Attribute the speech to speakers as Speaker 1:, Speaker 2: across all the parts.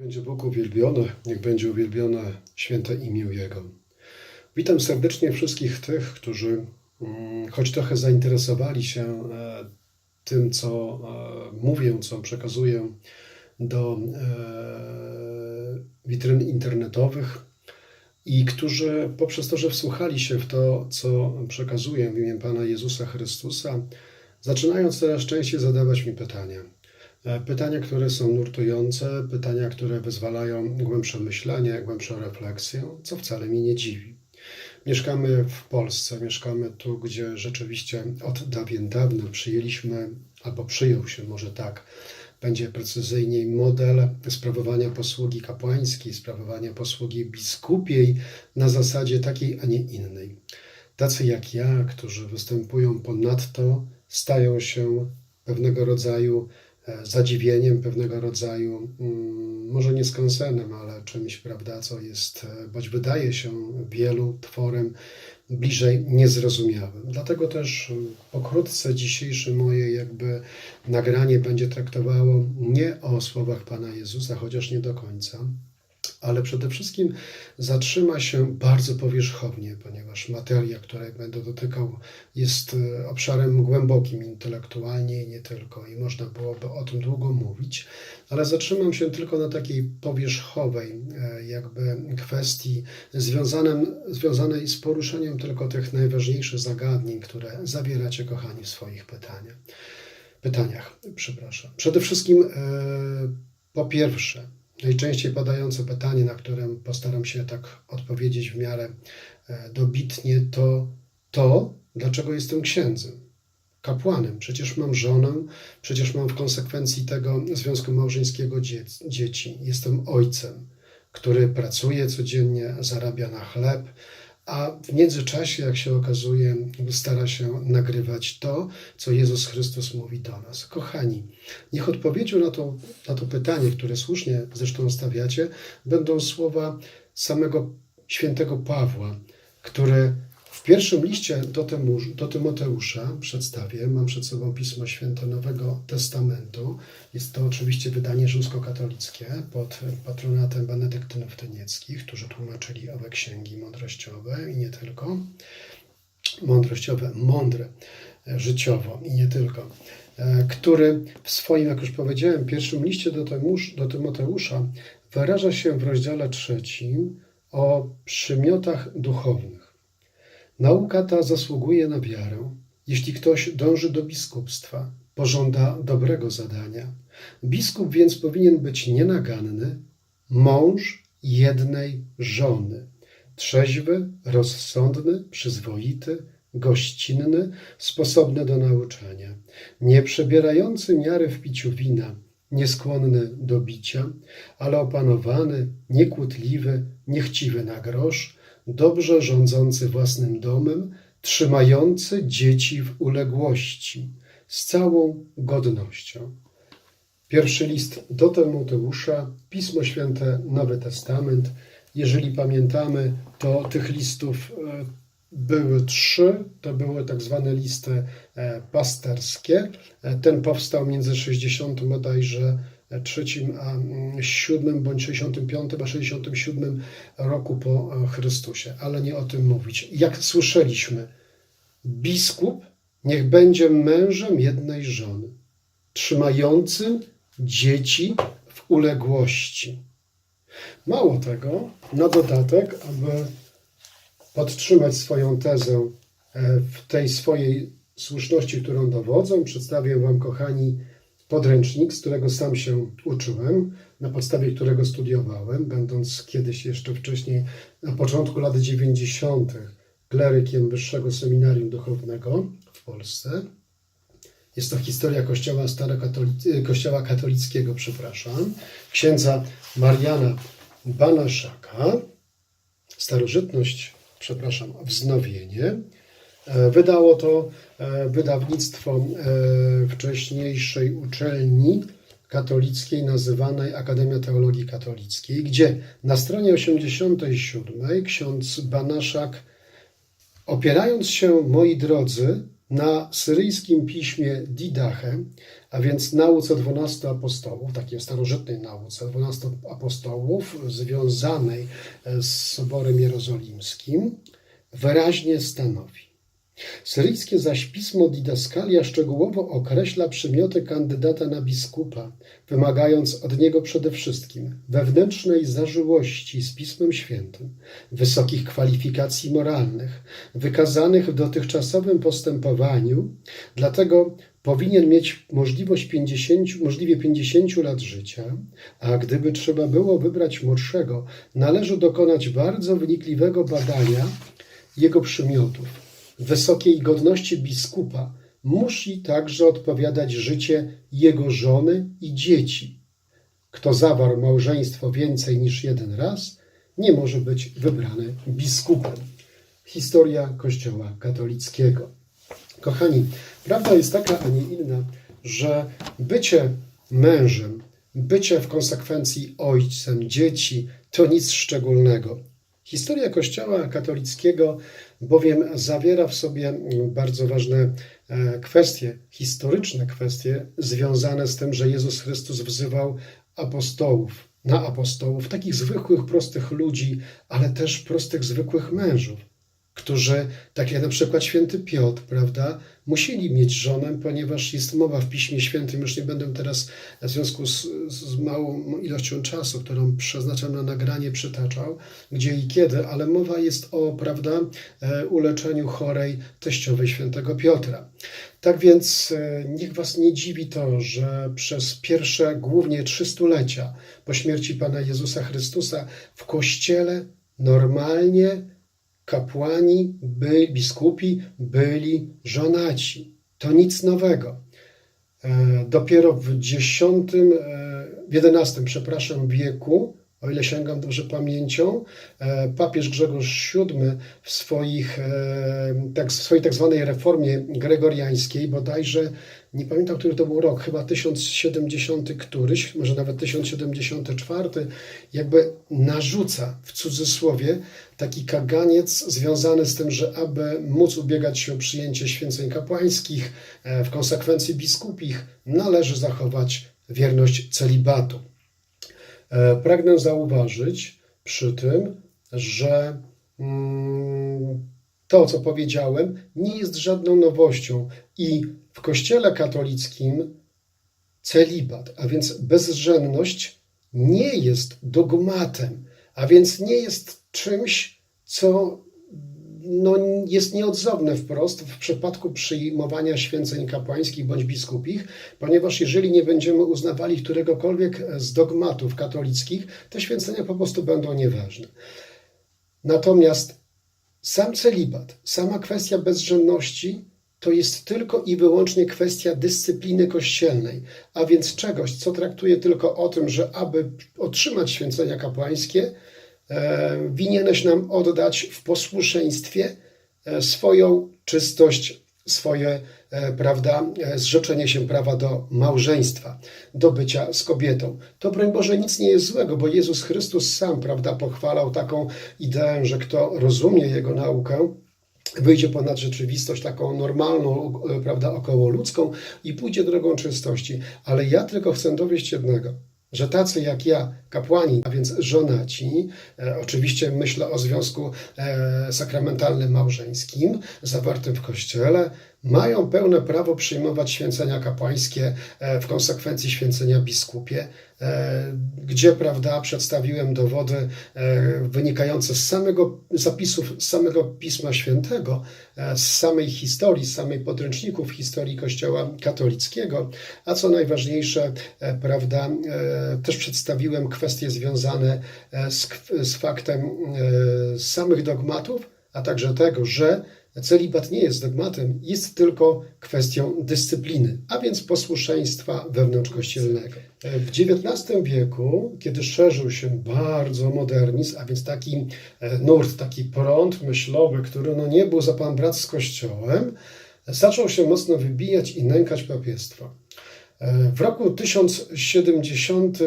Speaker 1: Będzie Bóg uwielbiony, niech będzie uwielbione święte imię Jego. Witam serdecznie wszystkich tych, którzy mm, choć trochę zainteresowali się e, tym, co e, mówię, co przekazuję do e, witryn internetowych i którzy poprzez to, że wsłuchali się w to, co przekazuję w imię Pana Jezusa Chrystusa, zaczynają coraz częściej zadawać mi pytania. E, Pytania, które są nurtujące, pytania, które wyzwalają głębsze myślenie, głębszą refleksję, co wcale mnie nie dziwi. Mieszkamy w Polsce, mieszkamy tu, gdzie rzeczywiście od dawien dawna przyjęliśmy, albo przyjął się może tak, będzie precyzyjniej model sprawowania posługi kapłańskiej, sprawowania posługi biskupiej na zasadzie takiej, a nie innej. Tacy jak ja, którzy występują ponadto, stają się pewnego rodzaju zadziwieniem, pewnego rodzaju, mm, może nie skonsenem, ale czymś, prawda, co jest, e, bądź wydaje się wielu tworem bliżej niezrozumiałym. Dlatego też pokrótce dzisiejsze moje jakby nagranie będzie traktowało nie o słowach Pana Jezusa, chociaż nie do końca, ale przede wszystkim zatrzyma się bardzo powierzchownie, ponieważ materia, której będę dotykał, jest e, obszarem głębokim intelektualnie i nie tylko, i można byłoby o tym długo mówić, ale zatrzymam się tylko na takiej powierzchowej e, jakby kwestii związanym, związanej z poruszeniem tylko tych najważniejszych zagadnień, które zawieracie, kochani, w swoich pytaniach. Pytaniach, przepraszam. Przede wszystkim, e, po pierwsze, najczęściej padające pytanie, na które postaram się tak odpowiedzieć w miarę e, dobitnie, to to, dlaczego jestem księdzem, kapłanem. Przecież mam żonę, przecież mam w konsekwencji tego związku małżeńskiego dzie dzieci. Jestem ojcem, który pracuje codziennie, zarabia na chleb, a w międzyczasie, jak się okazuje, stara się nagrywać to, co Jezus Chrystus mówi do nas. Kochani, niech odpowiedzią na to, na to pytanie, które słusznie zresztą stawiacie, będą słowa samego świętego Pawła, który pierwszym liście do, Tymusz, do Tymoteusza przedstawię, mam przed sobą Pismo Święte Nowego Testamentu. Jest to oczywiście wydanie rzymskokatolickie pod patronatem benedyktynów tynieckich, którzy tłumaczyli owe księgi mądrościowe i nie tylko. Mądrościowe, mądre e, życiowo i nie tylko. E, Który w swoim, jak już powiedziałem, pierwszym liście do, Tymusz, do Tymoteusza wyraża się w rozdziale trzecim o przymiotach duchownych. Nauka ta zasługuje na wiarę, jeśli ktoś dąży do biskupstwa, pożąda dobrego zadania. Biskup więc powinien być nienaganny, mąż jednej żony, trzeźwy, rozsądny, przyzwoity, gościnny, sposobny do nauczania, nie przebierający miary w piciu wina, nieskłonny do bicia, ale opanowany, niekłótliwy, niechciwy na grosz, dobrze rządzący własnym domem, trzymający dzieci w uległości, z całą godnością. Pierwszy list do Tymoteusza, Pismo Święte, Nowy Testament. Jeżeli pamiętamy, to tych listów e, były trzy, to były tak zwane listy e, pasterskie. E, Ten powstał między 60 bodajże trzecim a mm, siódmym bądź 65 a 67 roku po Chrystusie, ale nie o tym mówić. Jak słyszeliśmy, biskup niech będzie mężem jednej żony, trzymającym dzieci w uległości. Mało tego, na dodatek, aby podtrzymać swoją tezę e, w tej swojej słuszności, którą dowodzą, przedstawię Wam, kochani, podręcznik, z którego sam się uczyłem, na podstawie którego studiowałem, będąc kiedyś jeszcze wcześniej, na początku lat 90., klerykiem Wyższego Seminarium Duchownego w Polsce. Jest to historia Kościoła, Kościoła Katolickiego, przepraszam, księdza Mariana Banaszaka, Starożytność, przepraszam, Wznowienie. E, Wydało to e, wydawnictwo e, wcześniejszej uczelni katolickiej nazywanej Akademia Teologii Katolickiej, gdzie na stronie 87 ksiądz Banaszak, opierając się, moi drodzy, na syryjskim piśmie Didache, a więc nauce 12 apostołów, takiej starożytnej nauce 12 apostołów związanej z Soborem Jerozolimskim, wyraźnie stanowi. Syryjskie zaś pismo Didaskalia szczegółowo określa przymioty kandydata na biskupa, wymagając od niego przede wszystkim wewnętrznej zażyłości z Pismem Świętym, wysokich kwalifikacji moralnych, wykazanych w dotychczasowym postępowaniu, dlatego powinien mieć możliwość 50, możliwie 50 lat życia, a gdyby trzeba było wybrać młodszego, należy dokonać bardzo wnikliwego badania jego przymiotów wysokiej godności biskupa musi także odpowiadać życie jego żony i dzieci. Kto zawarł małżeństwo więcej niż jeden raz, nie może być wybrany biskupem. Historia Kościoła katolickiego. Kochani, prawda jest taka, a nie inna, że bycie mężem, bycie w konsekwencji ojcem dzieci to nic szczególnego. Historia Kościoła katolickiego bowiem zawiera w sobie bardzo ważne e, kwestie, historyczne kwestie związane z tym, że Jezus Chrystus wzywał apostołów, na apostołów, takich zwykłych, prostych ludzi, ale też prostych, zwykłych mężów którzy, tak jak na przykład święty Piotr, prawda, musieli mieć żonę, ponieważ jest mowa w Piśmie Świętym, już nie będę teraz w związku z, z małą ilością czasu, którą przeznaczam na nagranie, przytaczał, gdzie i kiedy, ale mowa jest o, prawda, e, uleczeniu chorej teściowej świętego Piotra. Tak więc e, niech Was nie dziwi to, że przez pierwsze głównie trzy stulecia po śmierci Pana Jezusa Chrystusa w Kościele normalnie kapłani, by, biskupi byli żonaci. To nic nowego. E, dopiero w X, w XI, przepraszam, wieku, o ile sięgam dobrze pamięcią, e, papież Grzegorz VII w, swoich, e, tak, w swojej tak zwanej reformie gregoriańskiej, bodajże nie pamiętam, który to był rok, chyba 1070 któryś, może nawet 1074, jakby narzuca w cudzysłowie taki kaganiec związany z tym, że aby móc ubiegać się o przyjęcie święceń kapłańskich, e, w konsekwencji biskupich, należy zachować wierność celibatu. E, pragnę zauważyć przy tym, że mm, to, co powiedziałem, nie jest żadną nowością i w Kościele katolickim celibat, a więc bezrzędność, nie jest dogmatem, a więc nie jest czymś, co no, jest nieodzowne wprost w przypadku przyjmowania święceń kapłańskich bądź biskupich, ponieważ jeżeli nie będziemy uznawali któregokolwiek z dogmatów katolickich, te święcenia po prostu będą nieważne. Natomiast sam celibat, sama kwestia bezrzędności to jest tylko i wyłącznie kwestia dyscypliny kościelnej, a więc czegoś, co traktuje tylko o tym, że aby otrzymać święcenia kapłańskie, e, winieneś nam oddać w posłuszeństwie e, swoją czystość, swoje, prawda, zrzeczenie się prawa do małżeństwa, do bycia z kobietą. To, broń Boże, nic nie jest złego, bo Jezus Chrystus sam, prawda, pochwalał taką ideę, że kto rozumie Jego naukę, wyjdzie ponad rzeczywistość taką normalną, e, prawda, okołoludzką i pójdzie drogą czystości. Ale ja tylko chcę dowieść jednego, że tacy jak ja, kapłani, a więc żonaci, e, oczywiście myślę o związku e, sakramentalnym małżeńskim zawartym w kościele, mają pełne prawo przyjmować święcenia kapłańskie, e, w konsekwencji święcenia biskupie, e, gdzie, prawda, przedstawiłem dowody e, wynikające z samego zapisów, z samego Pisma Świętego, z samej historii, z samej podręczników historii Kościoła katolickiego, a co najważniejsze, prawda, też przedstawiłem kwestie związane z, z faktem samych dogmatów, a także tego, że Celibat nie jest dogmatem, jest tylko kwestią dyscypliny, a więc posłuszeństwa wewnątrzkościelnego. W XIX wieku, kiedy szerzył się bardzo modernizm, a więc taki e, nurt, taki prąd myślowy, który no nie był za pan brat z Kościołem, zaczął się mocno wybijać i nękać papiestwo. E, w roku 1070,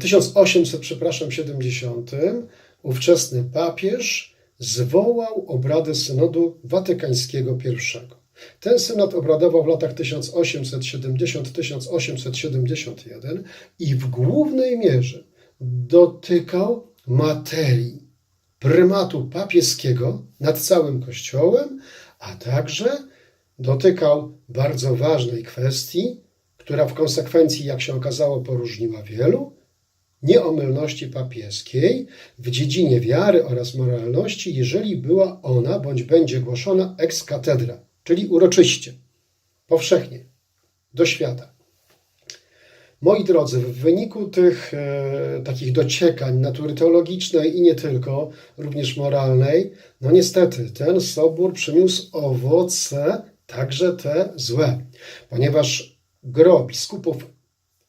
Speaker 1: 1800, e, przepraszam, 70, ówczesny papież zwołał obrady synodu watykańskiego I. Ten synod obradował w latach 1870-1871 i w głównej mierze dotykał materii prymatu papieskiego nad całym Kościołem, a także dotykał bardzo ważnej kwestii, która w konsekwencji, jak się okazało, poróżniła wielu, nieomylności papieskiej w dziedzinie wiary oraz moralności, jeżeli była ona bądź będzie głoszona ex cathedra, czyli uroczyście, powszechnie, do świata. Moi drodzy, w wyniku tych e, takich dociekań natury teologicznej i nie tylko, również moralnej, no niestety ten sobór przyniósł owoce, także te złe, ponieważ gro biskupów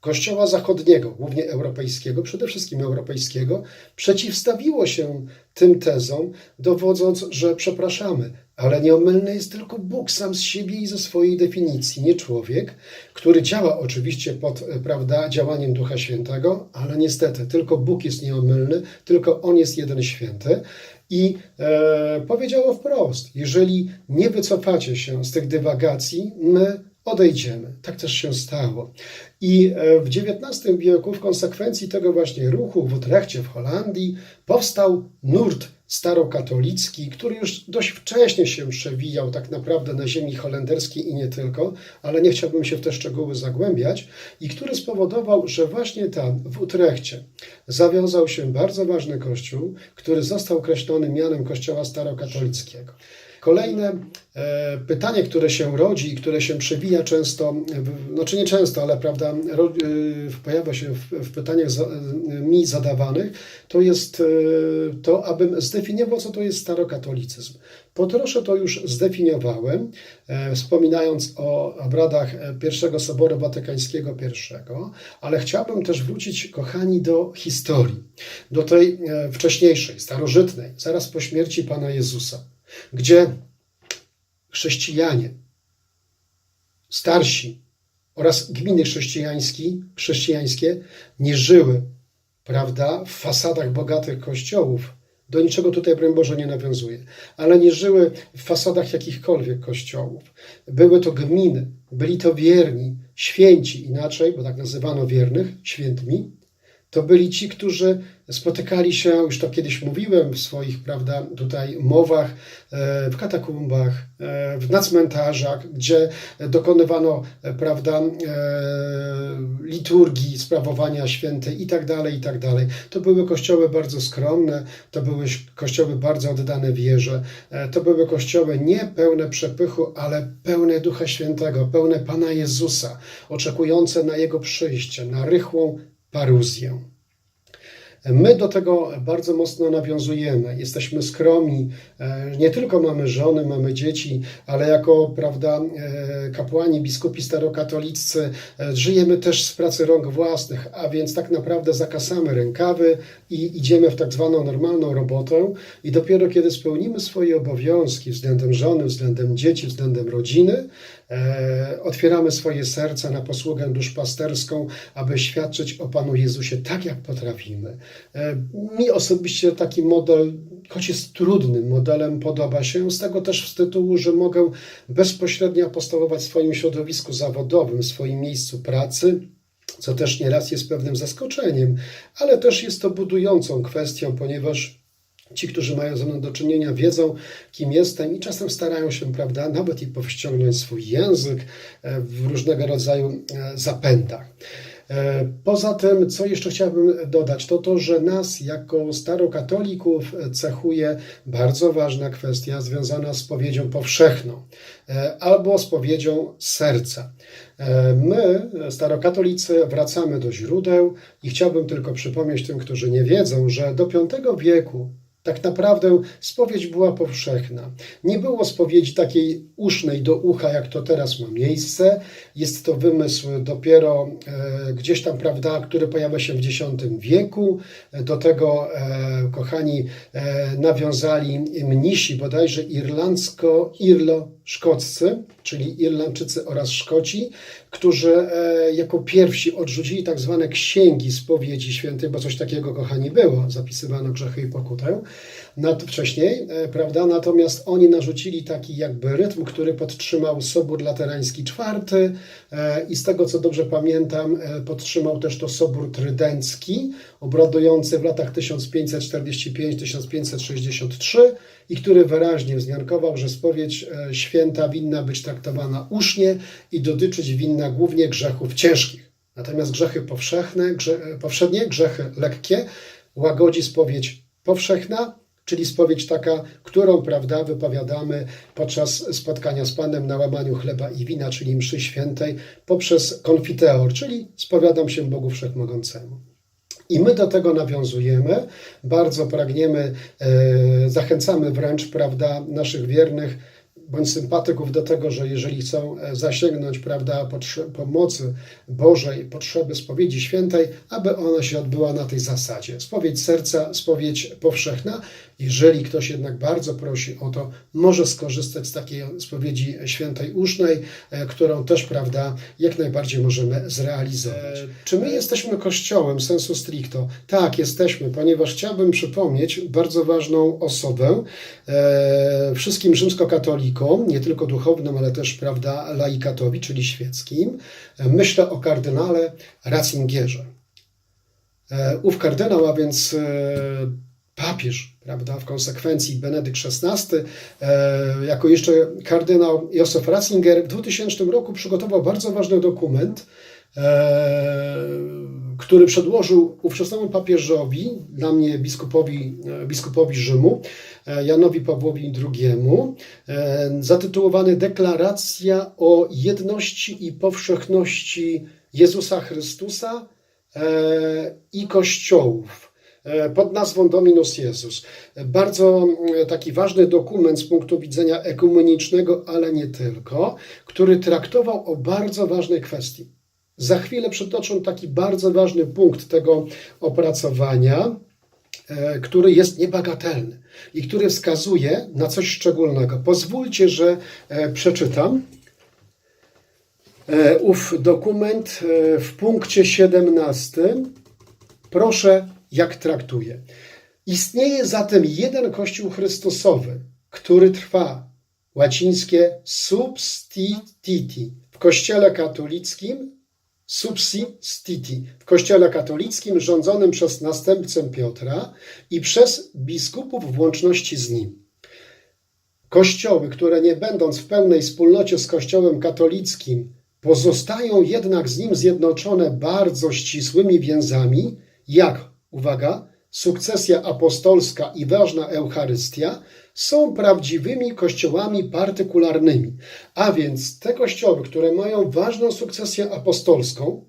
Speaker 1: Kościoła Zachodniego, głównie europejskiego, przede wszystkim europejskiego, przeciwstawiło się tym tezom, dowodząc, że przepraszamy, ale nieomylny jest tylko Bóg sam z siebie i ze swojej definicji, nie człowiek, który działa oczywiście pod prawda, działaniem Ducha Świętego, ale niestety tylko Bóg jest nieomylny, tylko On jest jeden święty. I e, powiedziało wprost: jeżeli nie wycofacie się z tych dywagacji, my odejdziemy. Tak też się stało. I e, w XIX wieku, w konsekwencji tego właśnie ruchu w Utrechcie, w Holandii, powstał nurt starokatolicki, który już dość wcześnie się przewijał tak naprawdę na ziemi holenderskiej i nie tylko, ale nie chciałbym się w te szczegóły zagłębiać, i który spowodował, że właśnie tam, w Utrechcie, zawiązał się bardzo ważny kościół, który został określony mianem Kościoła Starokatolickiego. Kolejne e, pytanie, które się rodzi i które się przewija często, znaczy nie często, ale prawda, e, pojawia się w, pytaniach e, mi zadawanych, to jest to, abym zdefiniował, co to jest starokatolicyzm. Po trosze to już zdefiniowałem, wspominając o obradach pierwszego Soboru Watykańskiego I, ale chciałbym też wrócić, kochani, do historii, do tej wcześniejszej, starożytnej, zaraz po śmierci Pana Jezusa gdzie chrześcijanie, starsi oraz gminy chrześcijańskie nie żyły, prawda, w fasadach bogatych kościołów. Do niczego tutaj, broń Boże, nie nawiązuje, ale nie żyły w fasadach jakichkolwiek kościołów. Były to gminy, byli to wierni, święci inaczej, bo tak nazywano wiernych, świętmi, to byli ci, którzy spotykali się, już to kiedyś mówiłem w swoich, prawda, tutaj mowach, e, w katakumbach, e, na cmentarzach, gdzie dokonywano, e, prawda, liturgii, sprawowania świętej i tak dalej, i tak dalej. To były kościoły bardzo skromne, to były kościoły bardzo oddane wierze, to były kościoły nie pełne przepychu, ale pełne Ducha Świętego, pełne Pana Jezusa, oczekujące na Jego przyjście, na rychłą paruzję. My do tego bardzo mocno nawiązujemy. Jesteśmy skromni. E, nie tylko mamy żony, mamy dzieci, ale jako prawda, e, kapłani, biskupi starokatoliccy e, żyjemy też z pracy rąk własnych, a więc tak naprawdę zakasamy rękawy i idziemy w tak zwaną normalną robotę i dopiero kiedy spełnimy swoje obowiązki względem żony, względem dzieci, względem rodziny, otwieramy swoje serca na posługę duszpasterską, aby świadczyć o Panu Jezusie tak, jak potrafimy. E, mi osobiście taki model, choć jest trudnym modelem, podoba się, z tego też z tytułu, że mogę bezpośrednio apostołować w swoim środowisku zawodowym, w swoim miejscu pracy co też nieraz jest pewnym zaskoczeniem, ale też jest to budującą kwestią, ponieważ Ci, którzy mają ze mną do czynienia, wiedzą, kim jestem i czasem starają się, prawda, nawet i powściągnąć swój język e, w różnego rodzaju e, zapędach. E, poza tym, co jeszcze chciałbym dodać, to to, że nas jako starokatolików cechuje bardzo ważna kwestia związana z powiedzią powszechną albo z powiedzią serca. My, starokatolicy, wracamy do źródeł i chciałbym tylko przypomnieć tym, którzy nie wiedzą, że do V wieku tak naprawdę spowiedź była powszechna. Nie było spowiedzi takiej usznej do ucha, jak to teraz ma miejsce. Jest to wymysł dopiero e, gdzieś tam, prawda, który pojawia się w X wieku. Do tego, e, kochani, e, nawiązali mnisi bodajże irlandzko-irlo-szkoccy, czyli Irlandczycy oraz Szkoci, którzy e, jako pierwsi odrzucili tak zwane księgi spowiedzi świętej, bo coś takiego, kochani, było, zapisywano grzechy i pokutę nad, wcześniej, e, prawda? Natomiast oni narzucili taki jakby rytm, który podtrzymał Sobór Laterański IV e, i z tego co dobrze pamiętam, e, podtrzymał też to Sobór Trydencki, obradujący w latach 1545-1563 i który wyraźnie wzmiankował, że spowiedź święta winna być traktowana usznie i dotyczyć winna głównie grzechów ciężkich. Natomiast grzechy powszechne, grze, powszednie, grzechy lekkie łagodzi spowiedź powszechna, czyli spowiedź taka, którą prawda, wypowiadamy podczas spotkania z Panem na łamaniu chleba i wina, czyli mszy świętej, poprzez konfiteor, czyli spowiadam się Bogu Wszechmogącemu. I my do tego nawiązujemy, bardzo pragniemy, e, zachęcamy wręcz, prawda, naszych wiernych bądź sympatyków do tego, że jeżeli chcą e, zasięgnąć, prawda, pomocy Bożej, potrzeby spowiedzi świętej, aby ona się odbyła na tej zasadzie. Spowiedź serca, spowiedź powszechna. Jeżeli ktoś jednak bardzo prosi o to, może skorzystać z takiej spowiedzi świętej usznej, e, którą też, prawda, jak najbardziej możemy zrealizować. Czy my jesteśmy kościołem sensu stricto? Tak, jesteśmy, ponieważ chciałbym przypomnieć bardzo ważną osobę e, wszystkim rzymskokatolikom, nie tylko duchownym, ale też, prawda, laikatowi, czyli świeckim. E, Myślę o kardynale Ratzingierze. E, Ów kardynał, a więc e, papież, prawda, w konsekwencji Benedykt XVI, e, jako jeszcze kardynał Józef Ratzinger w 2000 roku przygotował bardzo ważny dokument, e, który przedłożył ówczesnemu papieżowi, dla mnie biskupowi, e, biskupowi Rzymu, Janowi Pawłowi II, zatytułowany Deklaracja o jedności i powszechności Jezusa Chrystusa i Kościołów pod nazwą Dominus Jezus. Bardzo mm, taki ważny dokument z punktu widzenia ekumenicznego, ale nie tylko, który traktował o bardzo ważnej kwestii. Za chwilę przytoczę taki bardzo ważny punkt tego opracowania, e, który jest niebagatelny i który wskazuje na coś szczególnego. Pozwólcie, że e, przeczytam. E, Ów dokument e, w punkcie 17 proszę, jak traktuje. Istnieje zatem jeden Kościół Chrystusowy, który trwa, łacińskie substititi, w Kościele katolickim subsistiti, w Kościele katolickim rządzonym przez następcę Piotra i przez biskupów w łączności z nim. Kościoły, które nie będąc w pełnej wspólnocie z Kościołem katolickim, pozostają jednak z nim zjednoczone bardzo ścisłymi więzami, jak, uwaga, sukcesja apostolska i ważna Eucharystia, są prawdziwymi kościołami partykularnymi. A więc te kościoły, które mają ważną sukcesję apostolską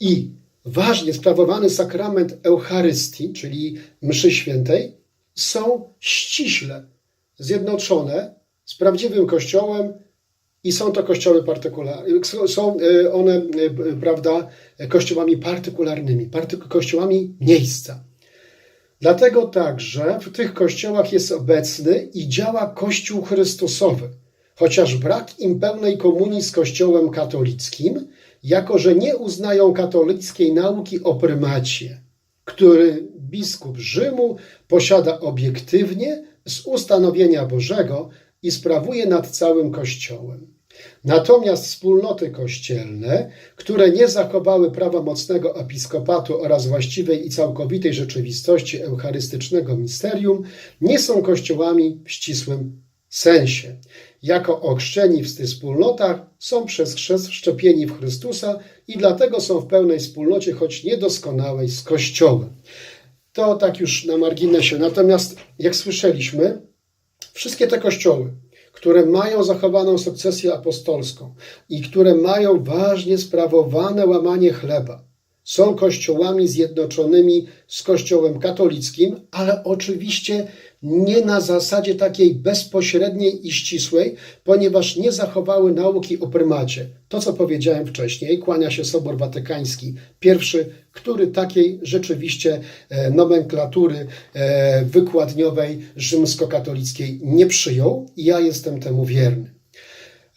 Speaker 1: i ważnie sprawowany sakrament Eucharystii, czyli mszy świętej, są ściśle zjednoczone z prawdziwym kościołem i są to kościoły partykularne. Są e, one, e, prawda, kościołami partykularnymi, party, kościołami miejsca. Dlatego także w tych kościołach jest obecny i działa Kościół Chrystusowy, chociaż brak im pełnej komunii z Kościołem katolickim, jako że nie uznają katolickiej nauki o prymacie, który biskup Rzymu posiada obiektywnie z ustanowienia Bożego i sprawuje nad całym Kościołem. Natomiast wspólnoty kościelne, które nie zachowały prawomocnego episkopatu oraz właściwej i całkowitej rzeczywistości eucharystycznego misterium, nie są kościołami w ścisłym sensie. Jako ochrzczeni w tych wspólnotach są przez chrzest szczepieni w Chrystusa i dlatego są w pełnej wspólnocie, choć niedoskonałej z Kościołem. To tak już na marginesie. Natomiast, jak słyszeliśmy, wszystkie te kościoły, które mają zachowaną sukcesję apostolską i które mają ważnie sprawowane łamanie chleba, są kościołami zjednoczonymi z Kościołem katolickim, ale oczywiście nie na zasadzie takiej bezpośredniej i ścisłej, ponieważ nie zachowały nauki o prymacie. To, co powiedziałem wcześniej, kłania się Sobor Watykański I, który takiej rzeczywiście e, nomenklatury e, wykładniowej rzymskokatolickiej nie przyjął ja jestem temu wierny.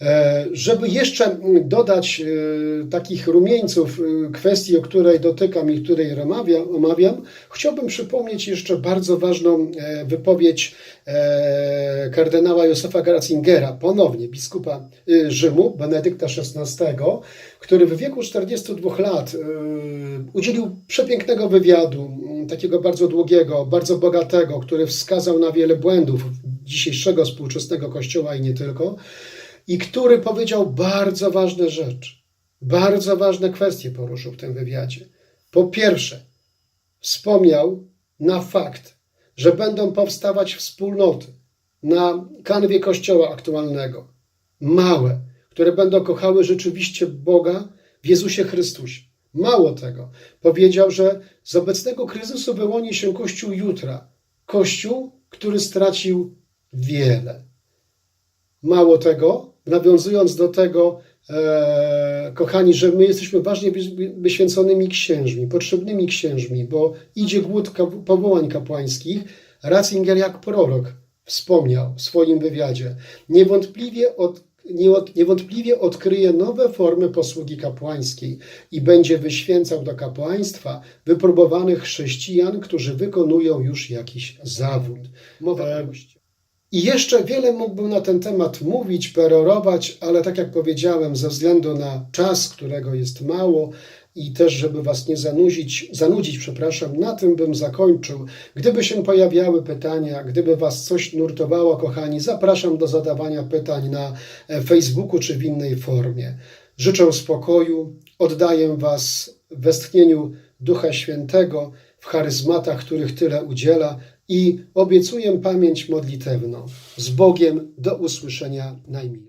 Speaker 1: E, Żeby jeszcze dodać e, takich rumieńców e, kwestii, o której dotykam i której omawiam, chciałbym przypomnieć jeszcze bardzo ważną wypowiedź kardynała Józefa Ratzingera, ponownie biskupa Rzymu, Benedykta XVI, który w wieku 42 lat udzielił przepięknego wywiadu, takiego bardzo długiego, bardzo bogatego, który wskazał na wiele błędów dzisiejszego współczesnego kościoła i nie tylko i który powiedział bardzo ważne rzeczy. Bardzo ważne kwestie poruszył w tym wywiadzie. Po pierwsze, wspomniał na fakt, że będą powstawać wspólnoty na kanwie kościoła aktualnego, małe, które będą kochały rzeczywiście Boga w Jezusie Chrystusie. Mało tego, powiedział, że z obecnego kryzysu wyłoni się Kościół jutra. Kościół, który stracił wiele. Mało tego, nawiązując do tego, e, kochani, że my jesteśmy ważnie wy- wyświęconymi księżmi, potrzebnymi księżmi, bo idzie głód powołań kapłańskich. Ratzinger jak prorok wspomniał w swoim wywiadzie. Niewątpliwie, od, niewątpliwie odkryje nowe formy posługi kapłańskiej i będzie wyświęcał do kapłaństwa wypróbowanych chrześcijan, którzy wykonują już jakiś zawód. Mowa miłości. I jeszcze wiele mógłbym na ten temat mówić, perorować, ale tak jak powiedziałem, ze względu na czas, którego jest mało i też, żeby Was nie zanudzić, zanudzić, przepraszam, na tym bym zakończył. Gdyby się pojawiały pytania, gdyby Was coś nurtowało, kochani, zapraszam do zadawania pytań na e, Facebooku czy w innej formie. Życzę spokoju, oddaję Was westchnieniu Ducha Świętego, w charyzmatach, których tyle udziela i obiecuję pamięć modlitewną. Z Bogiem do usłyszenia najmilej.